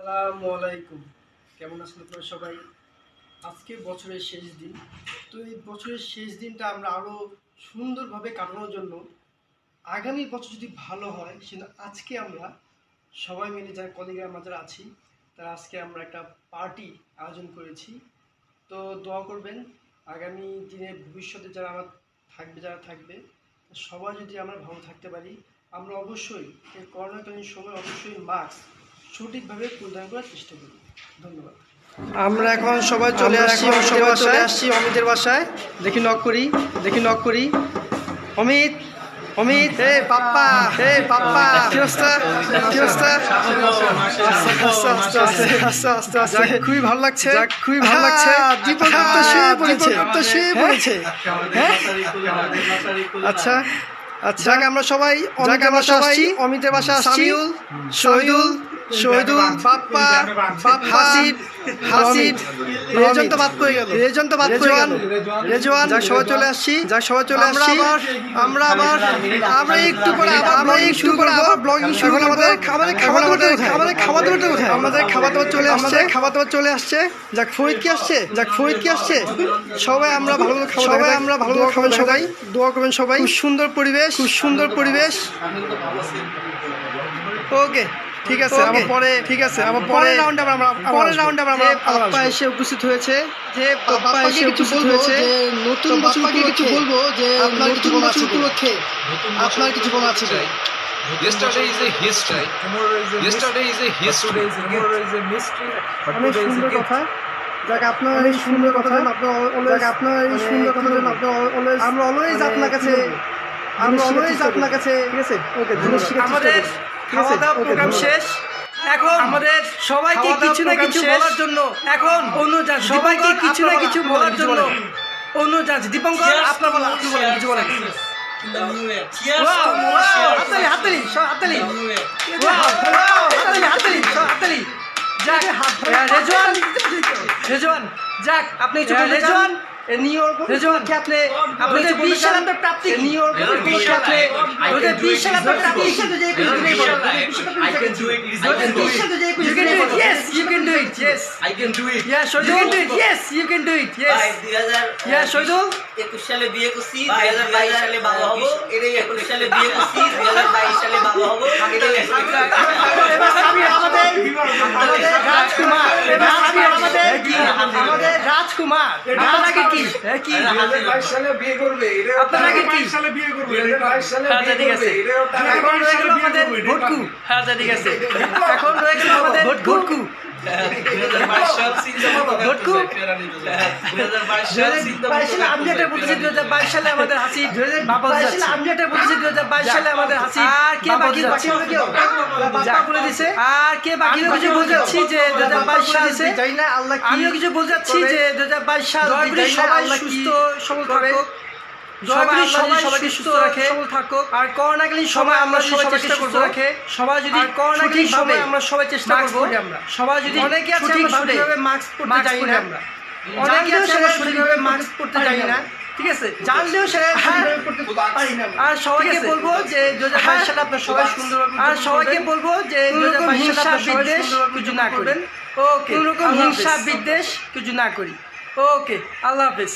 আসসালামু আলাইকুম। কেমন আছেন আপনারা সবাই? আজকে বছরের শেষ দিন। তো এই বছরের শেষ দিনটা আমরা আরও সুন্দরভাবে কাটানোর জন্য আগামী বছর যদি ভালো হয় সেটা আজকে আমরা সবাই মিলে যারা কলিগের মাঝে আছি, তারা আজকে আমরা একটা পার্টি আয়োজন করেছি। তো দোয়া করবেন, আগামী দিনে ভবিষ্যতে যারা আমার থাকবে, যারা থাকবে, সবাই যদি আমরা ভালো থাকতে পারি, আমরা অবশ্যই এই করোনাকালীন সময় অবশ্যই মাস্ক সঠিকভাবে পরিধান করার চেষ্টা করি ধন্যবাদ। আমরা এখন সবাই চলে আসছি সবাই চলে আসছি অমিতের বাসায়। দেখি নক করি দেখি নক করি। অমিত অমিত। হে পাপ্পা হে পাপ্পা। কি অবস্থা? কি অবস্থা? আস্তে আস্তে আস্তে আস্তে আস্তে আস্তে। খুবই ভালো লাগছে। খুবই ভালো লাগছে। দীপক তো শুয়ে পড়েছে। তো শুয়ে পড়েছে। হ্যাঁ? আচ্ছা আচ্ছা। আমরা সবাই অনেক আমরা সবাই অমিতের বাসা আসছি। শহীদুল শহীদুল বাপ্পা হাসিব হাসিব। রেজন তো বাদ পড়ে গেল। রেজন তো বাদ পড়ে গেল রেজওয়ান যাক সবাই চলে আসছি। যাক সবাই চলে আসছি। আমরা আবার আমরা একটু পরে আবার আমরা একটু পরে আবার ব্লগিং শুরু করব। আমাদের আমাদের খাবার দাবার খাবার কোথায়? আমাদের খাবার দাবার চলে আসছে। খাবার দাবার চলে আসছে। যাক ফরিদ কি আসছে? যাক ফরিদ কি আসছে? সবাই আমরা ভালো খাবার সবাই আমরা ভালো খাবেন সবাই। দোয়া করবেন সবাই। সুন্দর পরিবেশ। খুব সুন্দর পরিবেশ। ওকে। ঠিক আছে আমার পরে ঠিক আছে আমার পরে রাউন্ড আমরা পরের রাউন্ডে আমরা পাপ্পা এসে উপস্থিত হয়েছে যে পাপ্পা এসে উপস্থিত হয়েছে নতুন বছর কিছু বলব যে আপনার কিছু বছর উপলক্ষে। আপনার কিছু বলা আছে Yesterday is a history. Tomorrow is a Yesterday is a history. Tomorrow is a mystery. But অনেক today is a সুন্দর gift. কথা। যাক আপনার এই সুন্দর কথা। আপনার এই সুন্দর কথা আপনার অলওয়েজ আমরা অলওয়েজ আপনার কাছে আমরা অলওয়েজ আপনার কাছে ঠিক আছে? ওকে আমাদের খাওয়া দাওয়া প্রোগ্রাম শেষ। এখন আমাদের সবাইকে কিছু না কিছু বলার জন্য এখন অনুযায়ী সবাইকে কিছু না কিছু বলার জন্য অনুযায়ী দীপঙ্কর আপনার বলা আপনি বলেন কিছু বলেন wow, হাততালি হাততালি সব হাততালি। যাক রেজওয়ান। রেজওয়ান যাক আপনি রেজওয়ান নিউ ইয়র্ক রেজওয়ান আপনি আপনি যে 20 সাল আপনার প্রাপ্তি নিউ ইয়র্ক 20 আপনি 2020 সাল আপনার প্রাপ্তি হিসেবে যে কিছু দিলেই বলো I can do it. I can do it. You can do it. Yes, you can do it. Yes. I can do it. Yeah, Shoidul. You can do it. Yes, you can do it. ভাই Yes. দুই হাজার Yeah, Shoidul. একুশ সালে বিয়ে করছি দুই ভাই, হাজার বাইশ 2022 সালে বাবা হব এটাই একুশ সালে বিয়ে করছি দুই হাজার বাইশ সালে বাবা হব এটাই আমাদের আমাদের রাজকুমার আমাদের আপনাকে কি কি সালে বিয়ে করবে এটা আপনার কি? সালে বিয়ে করবে এটা সালে আচ্ছা, ঠিক আছে। করবে এটাও তার এখন রয়ে গেল আমাদের ভটকু। আচ্ছা ঠিক আছে। এখন রয়ে গেল আমাদের ভটকু। আমি যেটা বলতেছি দুই হাজার বাইশ সালে আমাদের হাসি আমি যেটা বলতেছি দুই হাজার বাইশ সালে আমাদের হাসি আর কে বাকি বলে দিছে আর কে বাকি কিছু বলতে যাচ্ছি যে দুই হাজার বাইশ সাল দিছে আমিও কিছু বলতে যাচ্ছি যে দুই হাজার বাইশ সাল সবাই সুস্থ সবল থাকুক সবাই সবাই সবাইকে সুস্থ রাখে। থাকুক। আর করোনাকালীন সময় আমরা সবাই চেষ্টা করব। রাখে। সবাই যদি করোনাকালীন সময় আমরা সবাই চেষ্টা করব। আমরা। সবাই যদি অনেকে আছে আমরা মাস্ক পরতে জানি না। আমরা। অনেকে আছে আমরা সঠিকভাবে মাস্ক পরতে জানি না। ঠিক আছে? জানলেও সেটা আর সবাইকে বলব যে দু হাজার বাইশ সালে আপনার সবাই সুন্দর আর সবাইকে বলব যে দু হাজার বাইশ সালে বিদ্বেষ কিছু না করবেন। ওকে। কোনো হিংসা বিদ্বেষ কিছু না করি। ওকে। আল্লাহ হাফেজ।